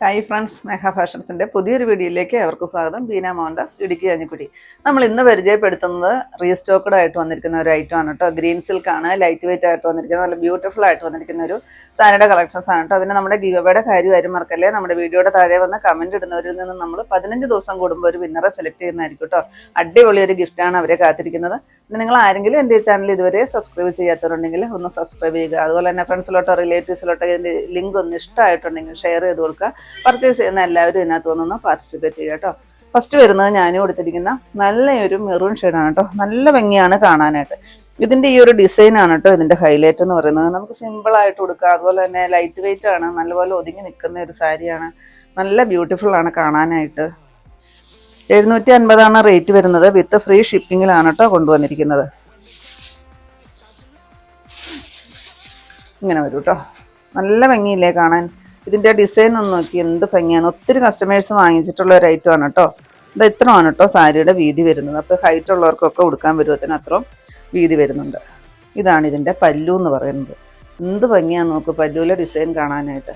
Hi friends മെഹ ഫാഷൻസിന്റെ പുതിയൊരു വീഡിയോയിലേക്ക് അവർക്ക് സ്വാഗതം. ബീന മോഹൻദാസ് ഇടുക്കി കഞ്ഞിക്കുടി. നമ്മൾ ഇന്ന് പരിചയപ്പെടുത്തുന്നത് റീസ്റ്റോക്കഡ് ആയിട്ട് വന്നിരിക്കുന്ന ഒരു ഐറ്റം ആണ് കേട്ടോ. ഗ്രീൻ സിൽക്ക് ആണ് ലൈറ്റ് വെയിറ്റ് ആയിട്ട് വന്നിരിക്കുന്ന നല്ല ബ്യൂട്ടിഫുൾ ആയിട്ട് വന്നിരിക്കുന്ന ഒരു സാരിയുടെ കളക്ഷൻസ് ആണ് കേട്ടോ. പിന്നെ നമ്മുടെ ഗീവയുടെ കാര്യം ആരും മറക്കല്ലേ? നമ്മുടെ വീഡിയോയുടെ താഴെ വന്ന് കമന്റ് ഇടുന്നവരിൽ നിന്ന് നമ്മൾ പതിനഞ്ച് ദിവസം കൂടുമ്പോൾ ഒരു വിന്നറെ സെലക്ട് ചെയ്യുന്നതായിരിക്കും കേട്ടോ. അടിപൊളി ഒരു ഗിഫ്റ്റാണ് അവരെ കാത്തിരിക്കുന്നത്. നിങ്ങൾ ആരെങ്കിലും എന്റെ ഈ ചാനൽ ഇതുവരെ സബ്സ്ക്രൈബ് ചെയ്യാത്തവരുണ്ടെങ്കിൽ ഒന്ന് സബ്സ്ക്രൈബ് ചെയ്യുക. അതുപോലെ തന്നെ ഫ്രണ്ട്സിലോട്ടോ റിലേറ്റീവ്സിലോട്ടോ ഇതിന്റെ ലിങ്ക് ഒന്ന് ഇഷ്ടമായിട്ടുണ്ടെങ്കിൽ ഷെയർ ചെയ്ത് കൊടുക്കുക. പർച്ചേസ് ചെയ്യുന്ന എല്ലാവരും ഇതിനകത്ത് വന്നൊന്ന് പാർട്ടിസിപ്പേറ്റ് ചെയ്യുക കേട്ടോ. ഫസ്റ്റ് വരുന്നത് ഞാനും കൊടുത്തിരിക്കുന്ന നല്ലൊരു മെറൂൺ ഷെയ്ഡാണ് കേട്ടോ. നല്ല ഭംഗിയാണ് കാണാനായിട്ട്. ഇതിന്റെ ഈ ഒരു ഡിസൈൻ ആണ് കേട്ടോ ഇതിന്റെ ഹൈലൈറ്റ് എന്ന് പറയുന്നത്. നമുക്ക് സിമ്പിൾ ആയിട്ട് കൊടുക്കുക അതുപോലെ തന്നെ ലൈറ്റ് വെയിറ്റ് ആണ്. നല്ലപോലെ ഒതുങ്ങി നിൽക്കുന്ന ഒരു സാരിയാണ് നല്ല ബ്യൂട്ടിഫുൾ ആണ് കാണാനായിട്ട്. എഴുന്നൂറ്റി അൻപതാണ് റേറ്റ് വരുന്നത് വിത്ത് ഫ്രീ ഷിപ്പിങ്ങിലാണ് കേട്ടോ കൊണ്ടുവന്നിരിക്കുന്നത്. ഇങ്ങനെ വരും കേട്ടോ. നല്ല ഭംഗിയില്ലേ കാണാൻ? ഇതിന്റെ ഡിസൈൻ ഒന്ന് നോക്കി എന്ത് ഭംഗിയാണ്. ഒത്തിരി കസ്റ്റമേഴ്സ് വാങ്ങിച്ചിട്ടുള്ള ഒരു ഐറ്റം ആണ് കേട്ടോ ഇത് ഇത്രയാണ് കേട്ടോ സാരിയുടെ വീതി വരുന്നത്. അപ്പോൾ ഹൈറ്റ് ഉള്ളവർക്കൊക്കെ ഉടുക്കാൻ വരുമത്തിന് അത്രയും വീതി വരുന്നുണ്ട്. ഇതാണ് ഇതിന്റെ പല്ലു എന്ന് പറയുന്നത്. എന്ത് ഭംഗിയാണ് നോക്ക് പല്ലുവിലെ ഡിസൈൻ കാണാനായിട്ട്.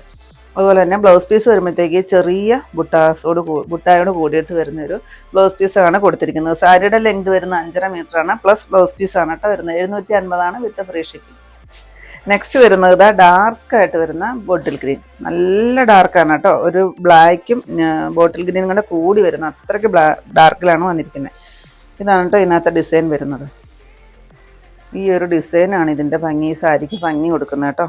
അതുപോലെ തന്നെ ബ്ലൗസ് പീസ് വരുമ്പോഴത്തേക്ക് ചെറിയ ബുട്ടാസോട് ബുട്ടായോട് കൂടിയിട്ട് വരുന്ന ഒരു ബ്ലൗസ് പീസാണ് കൊടുത്തിരിക്കുന്നത്. സാരിയുടെ ലെങ്ത് വരുന്ന അഞ്ചര ആണ്. പ്ലസ് ബ്ലൗസ് പീസാണ് കേട്ടോ വരുന്നത്. എഴുന്നൂറ്റി അൻപതാണ് വിത്ത് ഫ്രീ ഷിപ്പിംഗ് നെക്സ്റ്റ് വരുന്നത് ഇതാ ഡാർക്ക് ആയിട്ട് വരുന്ന ബോട്ടിൽ ഗ്രീൻ നല്ല ഡാർക്കാണ് കേട്ടോ. ഒരു ബ്ലാക്കും ബോട്ടിൽ ഗ്രീനും കൂടെ കൂടി വരുന്ന അത്രയ്ക്ക് ബ്ലാ ഡാർക്കിലാണ് വന്നിരിക്കുന്നത് ഇതാണ് കേട്ടോ ഇതിനകത്തെ ഡിസൈൻ വരുന്നത്. ഈ ഒരു ഡിസൈനാണ് ഇതിന്റെ ഭംഗി സാരിക്ക് ഭംഗി കൊടുക്കുന്നത് കേട്ടോ.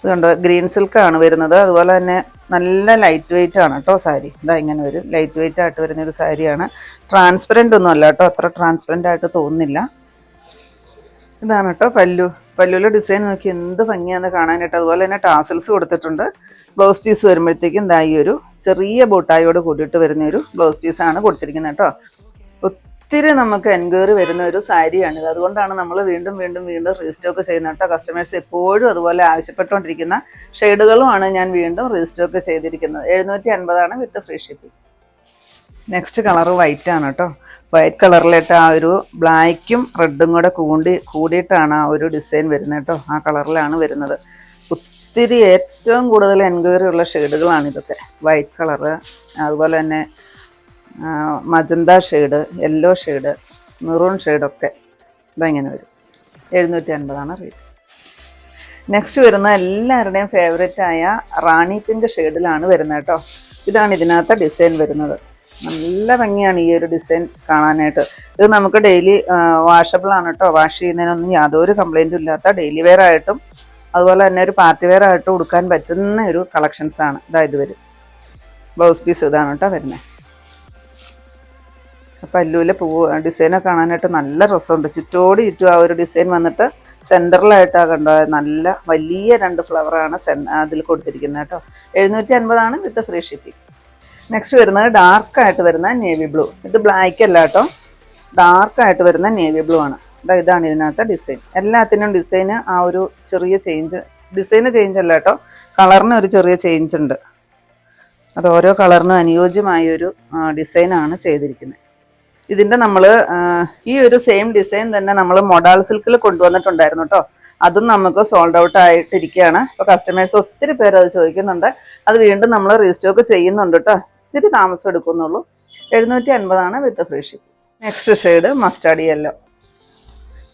ഇതുകൊണ്ട് ഗ്രീൻ സിൽക്കാണ് വരുന്നത്. അതുപോലെ തന്നെ നല്ല ലൈറ്റ് വെയിറ്റ് ആണ് കേട്ടോ സാരി. ഇതാ ഇങ്ങനെ ഒരു ലൈറ്റ് വെയിറ്റ് ആയിട്ട് വരുന്ന ഒരു സാരിയാണ്. ട്രാൻസ്പെറന്റ് ഒന്നും അല്ല കേട്ടോ. അത്ര ട്രാൻസ്പെറന്റ് ആയിട്ട് തോന്നുന്നില്ല. ഇതാണ് കേട്ടോ പല്ലു. പല്ലുവിലെ ഡിസൈൻ നോക്കി എന്ത് ഭംഗിയാന്ന് കാണാനായിട്ട് അതുപോലെ തന്നെ ടാസൽസ് കൊടുത്തിട്ടുണ്ട്. ബ്ലൗസ് പീസ് വരുമ്പോഴത്തേക്കും ദാ ഈ ഒരു ചെറിയ ബോട്ടായോട് കൂടിയിട്ട് വരുന്ന ഒരു ബ്ലൗസ് പീസാണ് കൊടുത്തിരിക്കുന്നത് കേട്ടോ. ഒത്തിരി നമുക്ക് എൻക്വയറി വരുന്ന ഒരു സാരിയാണിത് അതുകൊണ്ടാണ് നമ്മൾ വീണ്ടും വീണ്ടും വീണ്ടും റീസ്റ്റോക്ക് ചെയ്യുന്നത് കേട്ടോ. കസ്റ്റമേഴ്സ് എപ്പോഴും അതുപോലെ ആവശ്യപ്പെട്ടുകൊണ്ടിരിക്കുന്ന ഷെയ്ഡുകളുമാണ് ഞാൻ വീണ്ടും റീസ്റ്റോക്ക് ചെയ്തിരിക്കുന്നത്. എഴുന്നൂറ്റി അൻപതാണ് with free shipping next colour white ആണ് കേട്ടോ. വൈറ്റ് കളറിലിട്ട് ആ ഒരു ബ്ലാക്കും റെഡും കൂടെ കൂടി കൂടിയിട്ടാണ് ആ ഒരു ഡിസൈൻ വരുന്നത് കേട്ടോ ആ കളറിലാണ് വരുന്നത്. ഒത്തിരി ഏറ്റവും കൂടുതൽ എൻക്വയറി ഉള്ള ഷെയ്ഡുകളാണ് ഇതൊക്കെ. വൈറ്റ് കളറ് അതുപോലെ തന്നെ magenta shade yellow shade maroon ഷെയ്ഡൊക്കെ ഇതങ്ങനെ വരും. എഴുന്നൂറ്റി അൻപതാണ് റേറ്റ് നെക്സ്റ്റ് വരുന്ന എല്ലാവരുടെയും ഫേവറേറ്റ് ആയ റാണി പിങ്ക് ഷെയ്ഡിലാണ് വരുന്നത് കേട്ടോ ഇതാണ് ഇതിനകത്ത് ഡിസൈൻ വരുന്നത്. നല്ല ഭംഗിയാണ് ഈ ഒരു ഡിസൈൻ കാണാനായിട്ട്. ഇത് നമുക്ക് ഡെയിലി വാഷബിൾ ആണ് കേട്ടോ വാഷ് ചെയ്യുന്നതിനൊന്നും യാതൊരു കംപ്ലൈന്റും ഇല്ലാത്ത ഡെയിലി വെയർ ആയിട്ടും അതുപോലെ തന്നെ ഒരു പാർട്ടി വെയർ ആയിട്ടും ഉടുക്കാൻ പറ്റുന്ന ഒരു കളക്ഷൻസ് ആണ്. ഇതായത് വരും. ബ്ലൗസ് പീസ് ഇതാണ് കേട്ടോ വരുന്നത് പല്ലുവിലെ പൂവ് ഡിസൈനൊക്കെ കാണാനായിട്ട് നല്ല രസമുണ്ട്. ചുറ്റോട് ചുറ്റും ആ ഒരു ഡിസൈൻ വന്നിട്ട് സെന്ററിലായിട്ടാണ് കണ്ടോ? നല്ല വലിയ രണ്ട് ഫ്ലവറാണ് സെൻ അതിൽ കൊടുത്തിരിക്കുന്നത് കേട്ടോ എഴുന്നൂറ്റി അൻപതാണ് വിത്ത് ഫ്രീ ഷിപ്പിംഗ്. നെക്സ്റ്റ് വരുന്നത് ഡാർക്കായിട്ട് വരുന്ന നേവി ബ്ലൂ ഇത് ബ്ലാക്ക് അല്ല കേട്ടോ. ഡാർക്കായിട്ട് വരുന്ന നേവി ബ്ലൂ ആണ്. ഇതാ ഇതാണ് ഇതിനകത്തെ ഡിസൈൻ എല്ലാത്തിനും ഡിസൈന് ആ ഒരു ചെറിയ ചേഞ്ച് ഡിസൈന് ചേഞ്ച് അല്ല കേട്ടോ. കളറിന് ഒരു ചെറിയ ചേഞ്ച് ഉണ്ട്. അത് ഓരോ കളറിനും അനുയോജ്യമായ ഒരു ഡിസൈനാണ് ചെയ്തിരിക്കുന്നത്. ഇതിന്റെ നമ്മൾ ഈ ഒരു സെയിം ഡിസൈൻ തന്നെ നമ്മൾ മൊഡാൾ സിൽക്കിൽ കൊണ്ടുവന്നിട്ടുണ്ടായിരുന്നു കേട്ടോ. അതും നമുക്ക് സോൾഡ് ഔട്ട് ആയിട്ടിരിക്കുകയാണ്. ഇപ്പോൾ കസ്റ്റമേഴ്സ് ഒത്തിരി പേര് അത് ചോദിക്കുന്നുണ്ട്. അത് വീണ്ടും നമ്മൾ റീസ്റ്റോക്ക് ചെയ്യുന്നുണ്ട് കേട്ടോ. ഇച്ചിരി താമസം എടുക്കുന്നുള്ളൂ. എഴുന്നൂറ്റി അൻപതാണ് with free ship next shade mustard yellow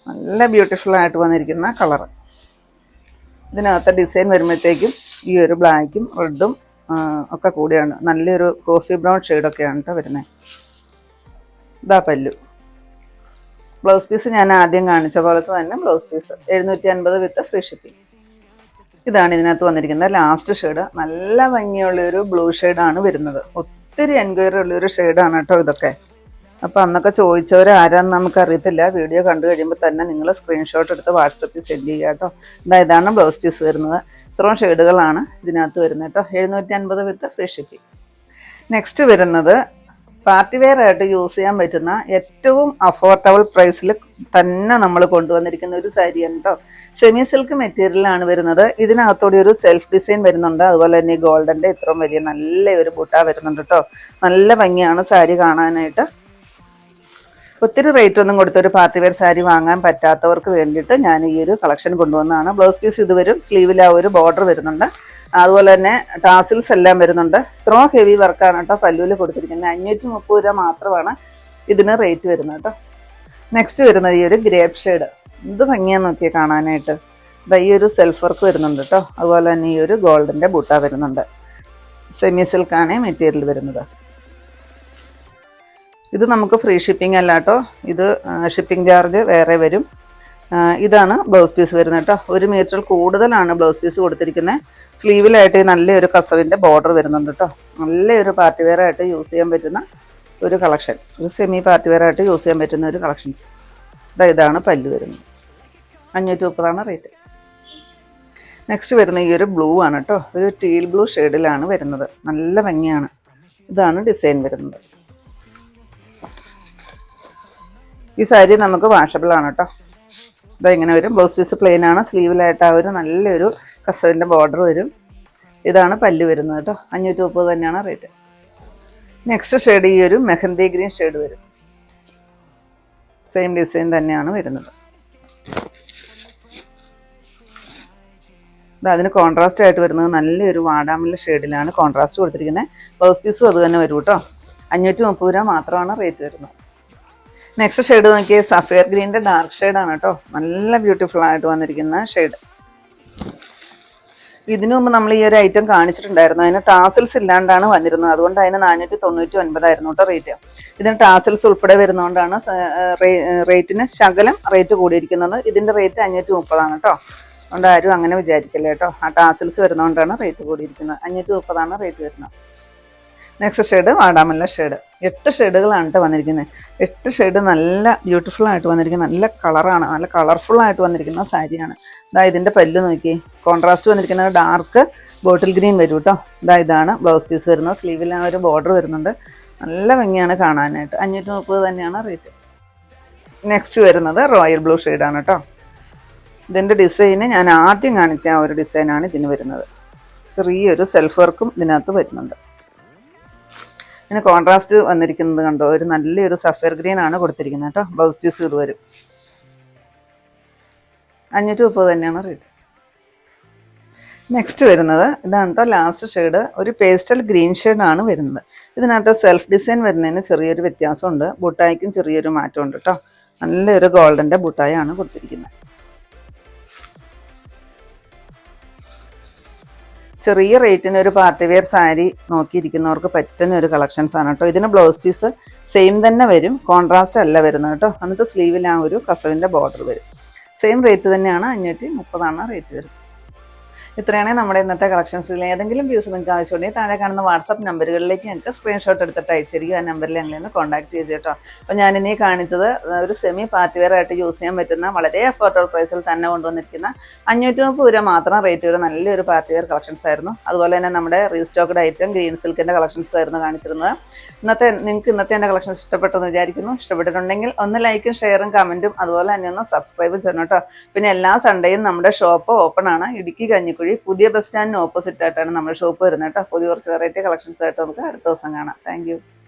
നല്ല ബ്യൂട്ടിഫുൾ ആയിട്ട് വന്നിരിക്കുന്ന കളറ് ഇതിനകത്ത് ഡിസൈൻ വരുമ്പോഴത്തേക്കും ഈ ഒരു ബ്ലാക്കും റെഡും ഒക്കെ കൂടിയാണ്. നല്ലൊരു കോഫി ബ്രൗൺ ഷെയ്ഡൊക്കെയാണ് കേട്ടോ വരുന്നത് ഇതാ പല്ലു. ബ്ലൗസ് പീസ് ഞാൻ ആദ്യം കാണിച്ച പോലത്തെ തന്നെ ബ്ലൗസ് പീസ് എഴുന്നൂറ്റി അൻപത് വിത്ത് ഫ്രീ ഷിപ്പിംഗ് ഇതാണ് ഇതിനകത്ത് വന്നിരിക്കുന്നത്. ലാസ്റ്റ് ഷെയ്ഡ് നല്ല ഭംഗിയുള്ള ഒരു ബ്ലൂ ഷെയ്ഡാണ് വരുന്നത്. ഒത്തിരി എൻക്വയറി ഉള്ളൊരു ഷെയ്ഡാണ് കേട്ടോ ഇതൊക്കെ. അപ്പോൾ അന്നൊക്കെ ചോദിച്ചവർ ആരാന്ന് നമുക്ക് അറിയത്തില്ല വീഡിയോ കണ്ടു കഴിയുമ്പോൾ തന്നെ നിങ്ങൾ സ്ക്രീൻഷോട്ട് എടുത്ത് വാട്സപ്പിൽ സെൻഡ് ചെയ്യുക കേട്ടോ. ഇതാ ഇതാണ് ബ്ലൗസ് പീസ് വരുന്നത്. ഇത്രയും ഷെയ്ഡുകളാണ് ഇതിനകത്ത് വരുന്നത് കേട്ടോ. എഴുന്നൂറ്റി അൻപത് വിത്ത് ഫ്രീ ഷിപ്പിംഗ് നെക്സ്റ്റ് വരുന്നത് പാർട്ടി വെയർ ആയിട്ട് യൂസ് ചെയ്യാൻ പറ്റുന്ന ഏറ്റവും അഫോർഡബിൾ പ്രൈസിൽ തന്നെ നമ്മൾ കൊണ്ടുവന്നിരിക്കുന്ന ഒരു സാരിയാണ് കേട്ടോ സെമി സിൽക്ക് മെറ്റീരിയലാണ് വരുന്നത്. ഇതിനകത്തോടെ ഒരു സെൽഫ് ഡിസൈൻ വരുന്നുണ്ട്. അതുപോലെ തന്നെ ഗോൾഡന്റെ ഇത്രയും വലിയ നല്ല ഒരു ബുട്ട വരുന്നുണ്ട് കേട്ടോ നല്ല ഭംഗിയാണ് സാരി കാണാനായിട്ട്. ഒത്തിരി റേറ്റ് ഒന്നും കൊടുത്ത് ഒരു പാർട്ടി വെയർ സാരി വാങ്ങാൻ പറ്റാത്തവർക്ക് വേണ്ടിയിട്ട് ഞാൻ ഈ ഒരു കളക്ഷൻ കൊണ്ടുവന്നതാണ്. ബ്ലൗസ് പീസ് ഇത് വരും. സ്ലീവിൽ ആ ഒരു ബോർഡർ വരുന്നുണ്ട്. അതുപോലെ തന്നെ ടാസിൽസ് എല്ലാം വരുന്നുണ്ട്. ഇത്രയും ഹെവി വർക്കാണ് കേട്ടോ പല്ലുവിൽ കൊടുത്തിരിക്കുന്നത്. അഞ്ഞൂറ്റി മുപ്പത് രൂപ മാത്രമാണ് ഇതിന് റേറ്റ് വരുന്നത് കേട്ടോ. നെക്സ്റ്റ് വരുന്നത് ഈ ഒരു ഗ്രേപ്പ് ഷെയ്ഡ് എന്ത് ഭംഗിയാന്ന് നോക്കിയാൽ കാണാനായിട്ട്. ഈ ഒരു സെൽഫ് വർക്ക് വരുന്നുണ്ട് കേട്ടോ. അതുപോലെ തന്നെ ഈ ഒരു ഗോൾഡിന്റെ ബുട്ട വരുന്നുണ്ട്. സെമി സിൽക്കാണ് മെറ്റീരിയൽ വരുന്നത്. ഇത് നമുക്ക് ഫ്രീ ഷിപ്പിംഗ് അല്ല കേട്ടോ. ഇത് ഷിപ്പിംഗ് ചാർജ് വേറെ വരും. ഇതാണ് ബ്ലൗസ് പീസ് വരുന്നത് കേട്ടോ. ഒരു മീറ്ററിൽ കൂടുതലാണ് ബ്ലൗസ് പീസ് കൊടുത്തിരിക്കുന്നത്. സ്ലീവിലായിട്ട് നല്ലൊരു കസവിന്റെ ബോർഡർ വരുന്നുണ്ട് കേട്ടോ. നല്ലൊരു പാർട്ടി വെയർ ആയിട്ട് യൂസ് ചെയ്യാൻ പറ്റുന്ന ഒരു കളക്ഷൻ ഒരു സെമി പാർട്ടി വെയർ ആയിട്ട് യൂസ് ചെയ്യാൻ പറ്റുന്ന ഒരു കളക്ഷൻസ് ഇതാ ഇതാണ് പല്ല് വരുന്നത്. അഞ്ഞൂറ്റി മുപ്പതാണ് റേറ്റ് നെക്സ്റ്റ് വരുന്ന ഈ ഒരു ബ്ലൂ ആണ് കേട്ടോ. ഒരു ടീൽ ബ്ലൂ ഷെയ്ഡിലാണ് വരുന്നത്. നല്ല ഭംഗിയാണ്. ഇതാണ് ഡിസൈൻ വരുന്നത്. ഈ സാരി നമുക്ക് വാഷബിൾ ആണ് കേട്ടോ. ഇതാ ഇങ്ങനെ വരും. ബ്ലൗസ് പീസ് പ്ലെയിൻ ആണ്. സ്ലീവിലായിട്ട് ആ ഒരു നല്ലൊരു കസവിന്റെ ബോർഡർ വരും. ഇതാണ് പല്ല് വരുന്നത് കേട്ടോ. അഞ്ഞൂറ്റി മുപ്പത് തന്നെയാണ് റേറ്റ് നെക്സ്റ്റ് ഷെയ്ഡ് ഈ ഒരു മെഹന്തി ഗ്രീൻ ഷെയ്ഡ് വരും. സെയിം ഡിസൈൻ തന്നെയാണ് വരുന്നത്. ഇത് അതിന് കോൺട്രാസ്റ്റ് ആയിട്ട് വരുന്നത് നല്ലൊരു വാടാമല്ല ഷെയ്ഡിലാണ് കോൺട്രാസ്റ്റ് കൊടുത്തിരിക്കുന്നത്. ബ്ലൗസ് പീസും അത് തന്നെ വരും കേട്ടോ. അഞ്ഞൂറ്റി മുപ്പത് രൂപ മാത്രമാണ് റേറ്റ് വരുന്നത്. നെക്സ്റ്റ് ഷെയ്ഡ് നോക്കിയ സഫയർ ഗ്രീന്റെ ഡാർക്ക് ഷെയ്ഡാണ് കേട്ടോ. നല്ല ബ്യൂട്ടിഫുൾ ആയിട്ട് വന്നിരിക്കുന്ന ഷെയ്ഡ് ഇതിനു മുമ്പ് നമ്മൾ ഈ ഒരു ഐറ്റം കാണിച്ചിട്ടുണ്ടായിരുന്നു. അതിന് ടാസൽസ് ഇല്ലാണ്ടാണ് വന്നിരുന്നത്. അതുകൊണ്ട് അതിന് നാനൂറ്റി തൊണ്ണൂറ്റി ഒൻപതായിരുന്നു കേട്ടോ റേറ്റ് ഇതിന് ടാസിൽസ് ഉൾപ്പെടെ വരുന്നതുകൊണ്ടാണ് റേറ്റിന് ശകലം റേറ്റ് കൂടിയിരിക്കുന്നത്. ഇതിന്റെ റേറ്റ് അഞ്ഞൂറ്റി മുപ്പതാണ് കേട്ടോ. അതുകൊണ്ട് ആരും അങ്ങനെ വിചാരിക്കില്ല കേട്ടോ. ആ ടാസിൽസ് വരുന്നതുകൊണ്ടാണ് റേറ്റ് കൂടിയിരിക്കുന്നത്. അഞ്ഞൂറ്റി മുപ്പതാണ് റേറ്റ് വരുന്നത്. നെക്സ്റ്റ് ഷെയ്ഡ് വാടാമല്ല ഷെയ്ഡ് എട്ട് ഷെയ്ഡുകളാണ് കേട്ടോ വന്നിരിക്കുന്നത്. എട്ട് ഷെയ്ഡ് നല്ല ബ്യൂട്ടിഫുൾ ആയിട്ട് വന്നിരിക്കുന്ന നല്ല കളറാണ് നല്ല കളർഫുൾ ആയിട്ട് വന്നിരിക്കുന്ന സാരിയാണ് ഇതാ ഇതിന്റെ പല്ല് നോക്കി. കോൺട്രാസ്റ്റ് വന്നിരിക്കുന്നത് ഡാർക്ക് ബോട്ടിൽ ഗ്രീൻ വരും കേട്ടോ ഇതാ ഇതാണ് ബ്ലൗസ് പീസ് വരുന്നത് സ്ലീവിൽ ആ ഒരു ബോർഡർ വരുന്നുണ്ട്. നല്ല ഭംഗിയാണ് കാണാനായിട്ട്. അഞ്ഞൂറ്റി മുപ്പത് തന്നെയാണ് റേറ്റ് നെക്സ്റ്റ് വരുന്നത് റോയൽ ബ്ലൂ ഷെയ്ഡാണ് കേട്ടോ ഇതിന്റെ ഡിസൈന് ഞാൻ ആദ്യം കാണിച്ച ആ ഒരു ഡിസൈനാണ് ഇതിന് വരുന്നത്. ചെറിയൊരു സെൽഫ് വർക്കും ഇതിനകത്ത് വരുന്നുണ്ട്. ഇതിന് കോൺട്രാസ്റ്റ് വന്നിരിക്കുന്നത് കണ്ടോ? ഒരു നല്ലൊരു സഫയർ ഗ്രീൻ ആണ് കൊടുത്തിരിക്കുന്നത് കേട്ടോ. ബ്ലൗസ് പീസ് ഇത് വരും അഞ്ഞൂറ്റി മുപ്പത് തന്നെയാണ് റേറ്റ് നെക്സ്റ്റ് വരുന്നത് ഇതാണ് കേട്ടോ ലാസ്റ്റ് ഷെയ്ഡ് ഒരു പേസ്റ്റൽ ഗ്രീൻ ഷെയ്ഡാണ് വരുന്നത്. ഇതിനകത്ത് സെൽഫ് ഡിസൈൻ വരുന്നതിന് ചെറിയൊരു വ്യത്യാസമുണ്ട്. ബുട്ടായിക്കും ചെറിയൊരു മാറ്റമുണ്ട് കേട്ടോ. നല്ലൊരു ഗോൾഡന്റെ ബുട്ടായാണ് കൊടുത്തിരിക്കുന്നത്. ചെറിയ റേറ്റിന് ഒരു പാർട്ടി വെയർ സാരി നോക്കിയിരിക്കുന്നവർക്ക് പറ്റുന്ന ഒരു കളക്ഷൻസ് ആണ് കേട്ടോ. ഇതിന് ബ്ലൗസ് പീസ് സെയിം തന്നെ വരും. കോൺട്രാസ്റ്റ് അല്ല വരുന്നത് കേട്ടോ. എന്നിട്ട് സ്ലീവിൽ ആ ഒരു കസവിന്റെ ബോർഡർ വരും. സെയിം റേറ്റ് തന്നെയാണ് അഞ്ഞൂറ്റി മുപ്പതാണ് റേറ്റ് വരുന്നത്. ഇത്രയാണ് നമ്മുടെ ഇന്നത്തെ കളക്ഷൻസിൽ ഏതെങ്കിലും വ്യൂസ് നിങ്ങൾക്ക് ആവശ്യമുണ്ടെങ്കിൽ താഴെ കാണുന്ന വാട്സപ്പ് നമ്പറുകളിലേക്ക് ഞങ്ങൾക്ക് സ്ക്രീൻഷോട്ട് എടുത്തിട്ട് അയച്ചിരിക്കും ആ നമ്പറിൽ ഞങ്ങളെ ഒന്ന് കോൺടാക്ട് ചെയ്ത് കേട്ടോ അപ്പോൾ ഞാൻ ഇനി കാണിച്ചത് ഒരു സെമി പാർട്ടി വെയർ ആയിട്ട് യൂസ് ചെയ്യാൻ പറ്റുന്ന വളരെ അഫോർഡബിൾ പ്രൈസിൽ തന്നെ കൊണ്ടുവന്നിരിക്കുന്ന അഞ്ഞൂറ്റി മുപ്പത് രൂപ മാത്രം റേറ്റ് വരും നല്ലൊരു പാർട്ടി വെയർ കളക്ഷൻസ് ആയിരുന്നു. അതുപോലെ തന്നെ നമ്മുടെ റീസ്റ്റോക്ക്ഡ് ഐറ്റം ഗ്രീൻ സിൽക്കിന്റെ കളക്ഷൻസ് ആയിരുന്നു കാണിച്ചിരുന്നത്. ഇന്നത്തെ നിങ്ങൾക്ക് ഇന്നത്തെ എന്റെ കളക്ഷൻസ് ഇഷ്ടപ്പെട്ടെന്ന് വിചാരിക്കുന്നു. ഇഷ്ടപ്പെട്ടിട്ടുണ്ടെങ്കിൽ ഒന്ന് ലൈക്കും ഷെയറും കമന്റും അതുപോലെ തന്നെ ഒന്ന് സബ്സ്ക്രൈബും ചെയ്യണം കേട്ടോ. പിന്നെ എല്ലാ സൺഡേയും നമ്മുടെ ഷോപ്പ് ഓപ്പൺ ആണ്. ഇടുക്കി കഞ്ഞിക്കുഴി പുതിയ ബസ് സ്റ്റാൻഡിന് ഓപ്പോസിറ്റ് ആയിട്ടാണ് നമ്മുടെ ഷോപ്പ് വരുന്നത് കേട്ടോ. പുതിയ കുറച്ച് വെറൈറ്റി കളക്ഷൻസ് ആയിട്ട് നമുക്ക് അടുത്ത ദിവസം കാണാം. താങ്ക്